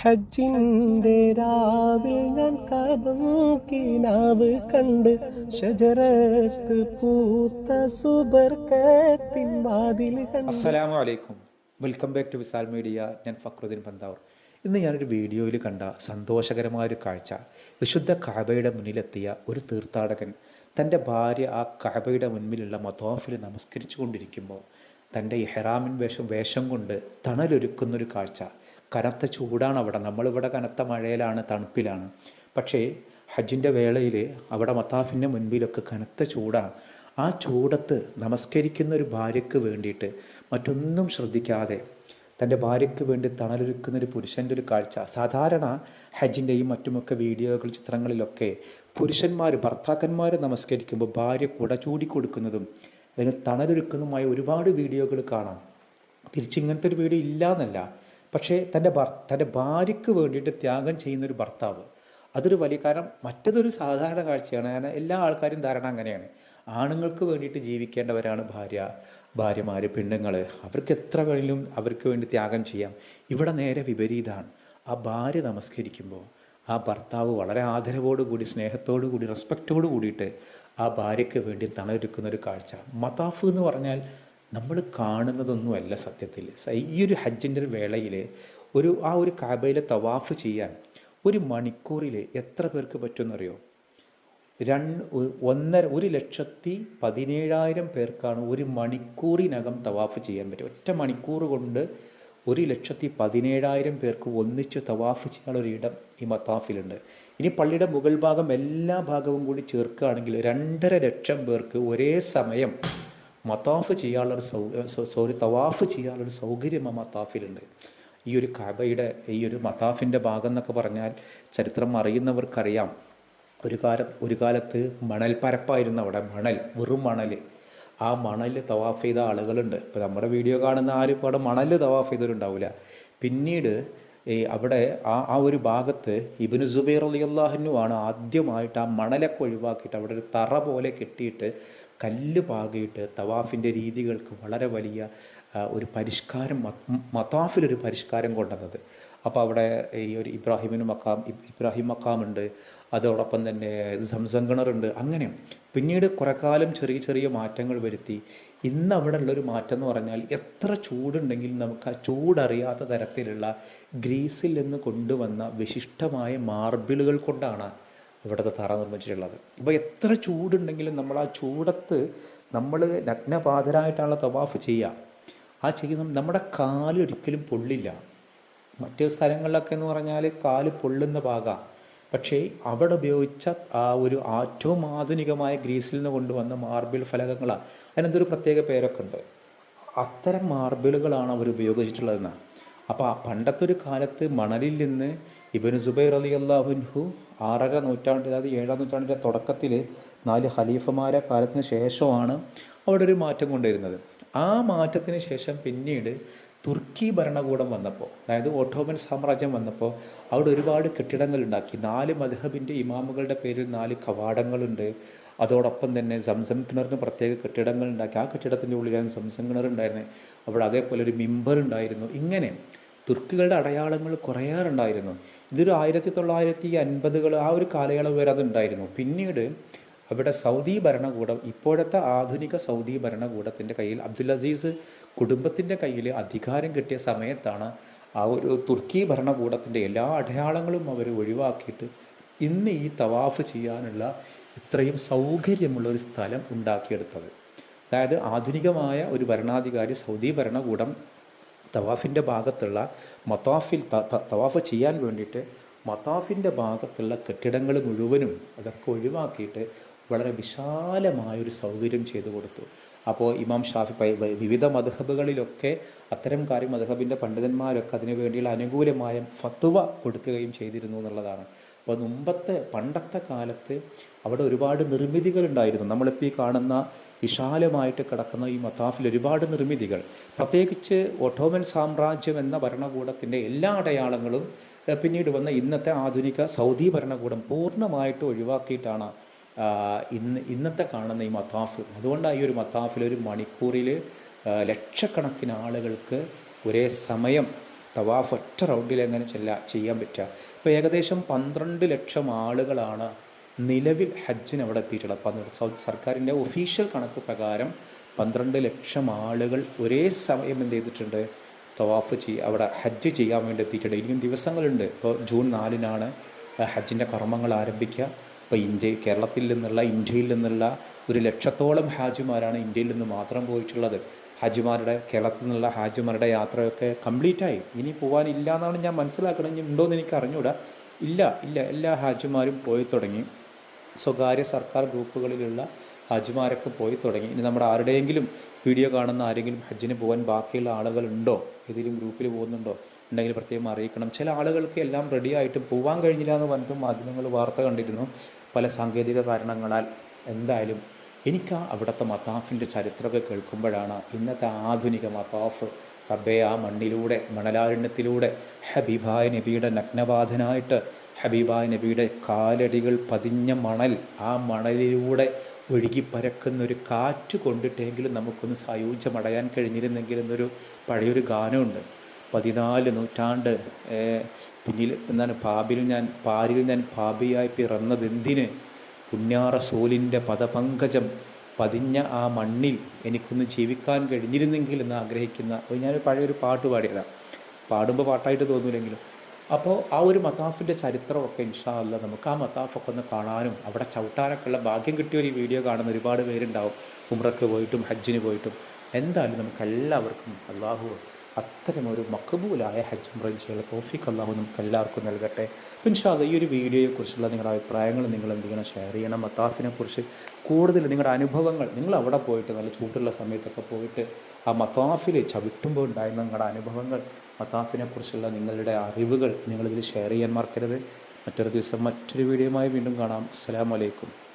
ഹജ്ജിന്റെ രാവിൽ ഞാൻ കബം കിനാവ് കണ്ട് ഷജറത്ത് പൂത്ത സുബർക്കത്തിൻ വാതിൽ കണ്ട്. അസ്സലാമു അലൈക്കും. Welcome back to Visal media. ഞാൻ ഫക്രുദ്ദീൻ പന്താവർ. ഇന്ന് ഞാനൊരു വീഡിയോയിൽ കണ്ട സന്തോഷകരമായ ഒരു കാഴ്ച. വിശുദ്ധ കാബയുടെ മുന്നിലെത്തിയ ഒരു തീർത്ഥാടകൻ തന്റെ ഭാര്യ ആ കാബയുടെ മുൻപിലുള്ള മതോഫിൽ നമസ്കരിച്ചു കൊണ്ടിരിക്കുമ്പോൾ തന്റെ ഇഹ്റാമിൻ വേഷം വേഷം കൊണ്ട് തണലൊരുക്കുന്നൊരു കാഴ്ച. കനത്ത ചൂടാണ് അവിടെ നമ്മളിവിടെ കനത്ത മഴയിലാണ് തണുപ്പിലാണ്. പക്ഷേ ഹജ്ജിന്റെ വേളയിൽ അവിടെ മത്താഫിന്റെ മുൻപിലൊക്കെ കനത്ത ചൂടാണ് ആ ചൂടത്ത് നമസ്കരിക്കുന്ന ഒരു ഭാര്യയ്ക്ക് വേണ്ടിയിട്ട് മറ്റൊന്നും ശ്രദ്ധിക്കാതെ തന്റെ ഭാര്യയ്ക്ക് വേണ്ടി തണലൊരുക്കുന്ന ഒരു പുരുഷന്റെ ഒരു കാഴ്ച. സാധാരണ ഹജ്ജിന്റെയും മറ്റുമൊക്കെ വീഡിയോകൾ ചിത്രങ്ങളിലൊക്കെ പുരുഷന്മാർ ഭർത്താക്കന്മാർ നമസ്കരിക്കുമ്പോൾ ഭാര്യ കുട ചൂടി കൊടുക്കുന്നതും അതിന് തണലൊരുക്കുന്നതുമായ ഒരുപാട് വീഡിയോകൾ കാണാം. തിരിച്ചിങ്ങനത്തെ ഒരു വീഡിയോ ഇല്ല എന്നല്ല പക്ഷേ തന്റെ ഭർ തന്റെ ഭാര്യയ്ക്ക് വേണ്ടിയിട്ട് ത്യാഗം ചെയ്യുന്നൊരു ഭർത്താവ്. അതൊരു വലിയ കാരണം. മറ്റതൊരു സാധാരണ കാഴ്ചയാണ്. കാരണം എല്ലാ ആൾക്കാരും ധാരണ അങ്ങനെയാണ്. ആണുങ്ങൾക്ക് വേണ്ടിയിട്ട് ജീവിക്കേണ്ടവരാണ് ഭാര്യ ഭാര്യമാർ പെണ്ണുങ്ങൾ അവർക്ക് എത്ര വേണമെങ്കിലും അവർക്ക് വേണ്ടി ത്യാഗം ചെയ്യാം. ഇവിടെ നേരെ വിപരീതമാണ് ആ ഭാര്യ നമസ്കരിക്കുമ്പോൾ ആ ഭർത്താവ് വളരെ ആദരവോടുകൂടി സ്നേഹത്തോടു കൂടി റെസ്പെക്റ്റോട് കൂടിയിട്ട് ആ ഭാര്യയ്ക്ക് വേണ്ടി തണലൊരുക്കുന്ന ഒരു കാഴ്ച. മതാഫ് എന്ന് പറഞ്ഞാൽ നമ്മൾ കാണുന്നതൊന്നുമല്ല സത്യത്തിൽ ഈ ഒരു ഹജ്ജിന്റെ വേളയിൽ ഒരു ആ ഒരു കാബയിലെ തവാഫ് ചെയ്യാൻ ഒരു മണിക്കൂറിൽ എത്ര പേർക്ക് പറ്റുമെന്നറിയോ? രണ്ട് ഒന്നര ഒരു ലക്ഷത്തി പതിനേഴായിരം പേർക്കാണ് ഒരു മണിക്കൂറിനകം തവാഫ് ചെയ്യാൻ പറ്റും ഒറ്റ മണിക്കൂർ കൊണ്ട് ഒരു ലക്ഷത്തി പതിനേഴായിരം പേർക്ക് ഒന്നിച്ച് തവാഫ് ചെയ്യാനുള്ള ഇടം ഈ മത്താഫിലുണ്ട്. ഇനി പള്ളിയുടെ മുകൾ ഭാഗം എല്ലാ ഭാഗവും കൂടി ചേർക്കുകയാണെങ്കിൽ രണ്ടര ലക്ഷം പേർക്ക് ഒരേ സമയം മത്താഫ് ചെയ്യാനുള്ളൊരു സോറി തവാഫ് ചെയ്യാനുള്ളൊരു സൗകര്യം ആ മത്താഫിലുണ്ട് ഈ ഒരു കബയുടെ ഈ ഒരു മത്താഫിന്റെ ഭാഗം എന്നൊക്കെ പറഞ്ഞാൽ ചരിത്രം അറിയുന്നവർക്കറിയാം. ഒരു കാല ഒരു കാലത്ത് മണൽ പരപ്പായിരുന്നു അവിടെ മണൽ വെറും മണൽ. ആ മണൽ തവാഫ് ചെയ്ത ആളുകളുണ്ട്. ഇപ്പോൾ നമ്മുടെ വീഡിയോ കാണുന്ന ആരും അവിടെ മണൽ തവാഫ് ചെയ്തവരുണ്ടാവില്ല. പിന്നീട് ഈ അവിടെ ആ ആ ഒരു ഭാഗത്ത് ഇബിന് സുബൈർ അലി അള്ളാഹിനുമാണ് ആദ്യമായിട്ട് ആ മണലൊക്കെ ഒഴിവാക്കിയിട്ട് അവിടെ ഒരു തറ പോലെ കെട്ടിയിട്ട് കല്ല് പാകിയിട്ട് തവാഫിന്റെ രീതികൾക്ക് വളരെ വലിയ ഒരു പരിഷ്കാരം മതാഫിലൊരു പരിഷ്കാരം കൊണ്ടുവന്നത്. അപ്പോൾ അവിടെ ഈ ഒരു ഇബ്രാഹിമിന് മക്കാം ഇബ് ഇബ്രാഹിം മക്കാമുണ്ട്. അതോടൊപ്പം തന്നെ സംസം അങ്ങനെ പിന്നീട് കുറേ കാലം ചെറിയ ചെറിയ മാറ്റങ്ങൾ വരുത്തി. ഇന്ന് അവിടെ ഉള്ളൊരു മാറ്റം എന്ന് പറഞ്ഞാൽ എത്ര ചൂടുണ്ടെങ്കിലും നമുക്ക് ആ ചൂടറിയാത്ത തരത്തിലുള്ള ഗ്രീസിൽ നിന്ന് കൊണ്ടുവന്ന വിശിഷ്ടമായ മാർബിളുകൾ കൊണ്ടാണ് ഇവിടുത്തെ തറ നിർമ്മിച്ചിട്ടുള്ളത്. അപ്പോൾ എത്ര ചൂടുണ്ടെങ്കിലും നമ്മൾ ആ ചൂടത്ത് നമ്മൾ നഗ്നപാതരായിട്ടാണ് തവാഫ് ചെയ്യുക. ആ ചെയ്യുന്ന നമ്മുടെ കാൽ ഒരിക്കലും പൊള്ളില്ല. മറ്റ് സ്ഥലങ്ങളിലൊക്കെ എന്ന് പറഞ്ഞാൽ കാൽ പൊള്ളുന്ന ഭാഗമാണ് പക്ഷേ അവിടെ ഉപയോഗിച്ച ആ ഒരു ഏറ്റവും ആധുനികമായ ഗ്രീസിൽ നിന്ന് കൊണ്ടുവന്ന മാർബിൾ ഫലകങ്ങളാണ് അതിനെന്തൊരു പ്രത്യേക പേരൊക്കെ ഉണ്ട്? അത്തരം മാർബിളുകളാണ് അവർ ഉപയോഗിച്ചിട്ടുള്ളതെന്നാണ് അപ്പോൾ ആ പണ്ടത്തെ ഒരു കാലത്ത് മണലിൽ നിന്ന് ഇബനു സുബൈർ അലി അള്ളാഹുൻഹു ആറര നൂറ്റാണ്ടിൽ അതായത് ഏഴാം നൂറ്റാണ്ടിന്റെ തുടക്കത്തിൽ നാല് ഖലീഫമാരെ കാലത്തിന് ശേഷമാണ് അവിടെ ഒരു മാറ്റം കൊണ്ടുവരുന്നത്. ആ മാറ്റത്തിന് ശേഷം പിന്നീട് തുർക്കി ഭരണകൂടം വന്നപ്പോൾ അതായത് ഓട്ടോമൻ സാമ്രാജ്യം വന്നപ്പോൾ അവിടെ ഒരുപാട് കെട്ടിടങ്ങൾ ഉണ്ടാക്കി. നാല് മധുഹബിന്റെ ഇമാമുകളുടെ പേരിൽ നാല് കവാടങ്ങളുണ്ട്. അതോടൊപ്പം തന്നെ സംസം കിണറിന് പ്രത്യേക കെട്ടിടങ്ങൾ ഉണ്ടാക്കി. ആ കെട്ടിടത്തിന്റെ ഉള്ളിലാണ് സംസം കിണർ ഉണ്ടായിരുന്നത് അവിടെ അതേപോലെ ഒരു മിമ്പർ ഉണ്ടായിരുന്നു. ഇങ്ങനെ തുർക്കികളുടെ അടയാളങ്ങൾ കുറേയേറെ ഉണ്ടായിരുന്നു. ഇതൊരു ആയിരത്തി തൊള്ളായിരത്തി അൻപതുകൾ ആ ഒരു കാലയളവ് വരെ അതുണ്ടായിരുന്നു. പിന്നീട് അവിടെ സൗദി ഭരണകൂടം ഇപ്പോഴത്തെ ആധുനിക സൗദി ഭരണകൂടത്തിന്റെ കയ്യിൽ അബ്ദുൽ അസീസ് കുടുംബത്തിന്റെ കയ്യിൽ അധികാരം കിട്ടിയ സമയത്താണ് ആ ഒരു തുർക്കി ഭരണകൂടത്തിന്റെ എല്ലാ അടയാളങ്ങളും അവർ ഒഴിവാക്കിയിട്ട് ഇന്ന് ഈ തവാഫ് ചെയ്യാനുള്ള ഇത്രയും സൗകര്യമുള്ള ഒരു സ്ഥലം ഉണ്ടാക്കിയെടുത്തത്. അതായത് ആധുനികമായ ഒരു ഭരണാധികാരി സൗദി ഭരണകൂടം തവാഫിന്റെ ഭാഗത്തുള്ള മത്താഫിൽ തവാഫ് ചെയ്യാൻ വേണ്ടിയിട്ട് മത്താഫിന്റെ ഭാഗത്തുള്ള കെട്ടിടങ്ങൾ മുഴുവനും അതൊക്കെ ഒഴിവാക്കിയിട്ട് വളരെ വിശാലമായൊരു സൗകര്യം ചെയ്തു കൊടുത്തു. അപ്പോൾ ഇമാം ഷാഫി വിവിധ മധഹബുകളിലൊക്കെ അത്തരം കാര്യം മധഹബിന്റെ പണ്ഡിതന്മാരൊക്കെ അതിനു വേണ്ടിയുള്ള അനുകൂലമായ ഫത്വ കൊടുക്കുകയും ചെയ്തിരുന്നു എന്നുള്ളതാണ്. അപ്പോൾ മുമ്പത്തെ പണ്ടത്തെ കാലത്ത് അവിടെ ഒരുപാട് നിർമ്മിതികൾ ഉണ്ടായിരുന്നു നമ്മളിപ്പോൾ ഈ കാണുന്ന വിശാലമായിട്ട് കിടക്കുന്ന ഈ മത്താഫിൽ ഒരുപാട് നിർമ്മിതികൾ. പ്രത്യേകിച്ച് ഒട്ടോമൻ സാമ്രാജ്യം എന്ന ഭരണകൂടത്തിന്റെ എല്ലാ അടയാളങ്ങളും പിന്നീട് വന്ന ഇന്നത്തെ ആധുനിക സൗദി ഭരണകൂടം പൂർണമായിട്ട് ഒഴിവാക്കിയിട്ടാണ് ഇന്ന് ഇന്നത്തെ കാണുന്ന ഈ മത്താഫ് അതുകൊണ്ടാണ് ഈ ഒരു മത്താഫിൽ ഒരു മണിക്കൂറിൽ ലക്ഷക്കണക്കിന് ആളുകൾക്ക് ഒരേ സമയം തവാഫ് ഒറ്റ റൗണ്ടിൽ എങ്ങനെ ചെല്ല ചെയ്യാൻ പറ്റുക. ഇപ്പോൾ ഏകദേശം പന്ത്രണ്ട് ലക്ഷം ആളുകളാണ് നിലവിൽ ഹജ്ജിന് അവിടെ എത്തിയിട്ടുള്ളത് പന്ത്രണ്ട് സൗത്ത് സർക്കാരിന്റെ ഒഫീഷ്യൽ കണക്ക് പ്രകാരം പന്ത്രണ്ട് ലക്ഷം ആളുകൾ ഒരേ സമയം എന്ത് ചെയ്തിട്ടുണ്ട് തവാഫ് ചെയ്യ അവിടെ ഹജ്ജ് ചെയ്യാൻ വേണ്ടി എത്തിയിട്ടുണ്ട്. ഇനിയും ദിവസങ്ങളുണ്ട്. ഇപ്പോൾ ജൂൺ നാലിനാണ് ഹജ്ജിന്റെ കർമ്മങ്ങൾ ആരംഭിക്കുക. ഇപ്പോൾ ഇന്ത്യ കേരളത്തിൽ നിന്നുള്ള ഇന്ത്യയിൽ നിന്നുള്ള ഒരു ലക്ഷത്തോളം ഹാജിമാരാണ് ഇന്ത്യയിൽ നിന്ന് മാത്രം പോയിട്ടുള്ളത്. ഹാജിമാരുടെ കേരളത്തിൽ നിന്നുള്ള ഹാജിമാരുടെ യാത്രയൊക്കെ കംപ്ലീറ്റ് ആയി ഇനി പോകാനില്ല എന്നാണ് ഞാൻ മനസ്സിലാക്കണം ഇനി ഉണ്ടോയെന്ന് എനിക്ക് അറിഞ്ഞൂടാ. ഇല്ല ഇല്ല എല്ലാ ഹാജിമാരും പോയി തുടങ്ങി. സ്വകാര്യ സർക്കാർ ഗ്രൂപ്പുകളിലുള്ള ഹാജിമാരൊക്കെ പോയി തുടങ്ങി. ഇനി നമ്മുടെ ആരുടെയെങ്കിലും വീഡിയോ കാണുന്ന ആരെങ്കിലും ഹജ്ജിന് പോകാൻ ബാക്കിയുള്ള ആളുകളുണ്ടോ? ഏതെങ്കിലും ഗ്രൂപ്പിൽ പോകുന്നുണ്ടോ? ഉണ്ടെങ്കിൽ പ്രത്യേകം അറിയിക്കണം. ചില ആളുകൾക്ക് എല്ലാം റെഡി ആയിട്ട് പോകാൻ കഴിഞ്ഞില്ല എന്ന് പറഞ്ഞിട്ട് മാധ്യമങ്ങൾ വാർത്ത കണ്ടിരുന്നു. പല സാങ്കേതിക കാരണങ്ങളാൽ. എന്തായാലും എനിക്ക് ആ അവിടുത്തെ മത്താഫിന്റെ ചരിത്രമൊക്കെ കേൾക്കുമ്പോഴാണ് ഇന്നത്തെ ആധുനിക മത്താഫ് റബ്ബെ ആ മണ്ണിലൂടെ മണലാരണ്യത്തിലൂടെ ഹബീബായ നബിയുടെ നഗ്നബാധനായിട്ട് ഹബീബായ നബിയുടെ കാലടികൾ പതിഞ്ഞ മണൽ ആ മണലിലൂടെ ഒഴുകി പരക്കുന്ന ഒരു കാറ്റ് കൊണ്ടിട്ടെങ്കിലും നമുക്കൊന്ന് സായൂജ്യമടയാൻ കഴിഞ്ഞിരുന്നെങ്കിൽ എന്നൊരു പഴയൊരു ഗാനമുണ്ട്. പതിനാല് നൂറ്റാണ്ട് പിന്നിൽ എന്താണ് പാബിൽ ഞാൻ പാരിൽ ഞാൻ പാപിയായി പിറന്നതെന്തിന്? പുണ്യാറ സോലിന്റെ പദപങ്കജം പതിഞ്ഞ ആ മണ്ണിൽ എനിക്കൊന്ന് ജീവിക്കാൻ കഴിഞ്ഞിരുന്നെങ്കിൽ എന്ന് ആഗ്രഹിക്കുന്ന ഒരു ഞാനൊരു പഴയൊരു പാട്ട് പാടിയതാണ് പാടുമ്പോൾ പാട്ടായിട്ട് തോന്നൂലെങ്കിലും. അപ്പോൾ ആ ഒരു മതാഫിന്റെ ചരിത്രമൊക്കെ ഇൻഷാ അല്ല നമുക്ക് ആ മതാഫൊക്കെ ഒന്ന് കാണാനും അവിടെ ചവിട്ടാനൊക്കെ ഉള്ള ഭാഗ്യം കിട്ടിയ ഒരു വീഡിയോ കാണുന്ന ഒരുപാട് പേരുണ്ടാവും. ഉമ്രക്ക് പോയിട്ടും ഹജ്ജിന് പോയിട്ടും. എന്തായാലും നമുക്ക് എല്ലാവർക്കും അള്ളാഹു അത്തരം ഒരു മക്കബൂലായ ഹജ്ജ് ഉംറയും ചെയ്യാനുള്ള തോഫിക്ക് അള്ളാഹു നമുക്ക് എല്ലാവർക്കും നൽകട്ടെ. പിൻഷാദ് ഈ ഒരു വീഡിയോയെക്കുറിച്ചുള്ള നിങ്ങളുടെ അഭിപ്രായങ്ങൾ നിങ്ങൾ എന്ത് ചെയ്യണം? ഷെയർ ചെയ്യണം. മത്താഫിനെക്കുറിച്ച് കൂടുതൽ നിങ്ങളുടെ അനുഭവങ്ങൾ നിങ്ങൾ അവിടെ പോയിട്ട് നല്ല ചൂടുള്ള സമയത്തൊക്കെ പോയിട്ട് ആ മത്താഫിൽ ചവിട്ടുമ്പോൾ ഉണ്ടായിരുന്ന നിങ്ങളുടെ അനുഭവങ്ങൾ മത്താഫിനെക്കുറിച്ചുള്ള നിങ്ങളുടെ അറിവുകൾ നിങ്ങളിതിൽ ഷെയർ ചെയ്യാൻ മറക്കരുത്. മറ്റൊരു ദിവസം മറ്റൊരു വീഡിയോയുമായി വീണ്ടും കാണാം. അസ്സലാമു അലൈക്കും.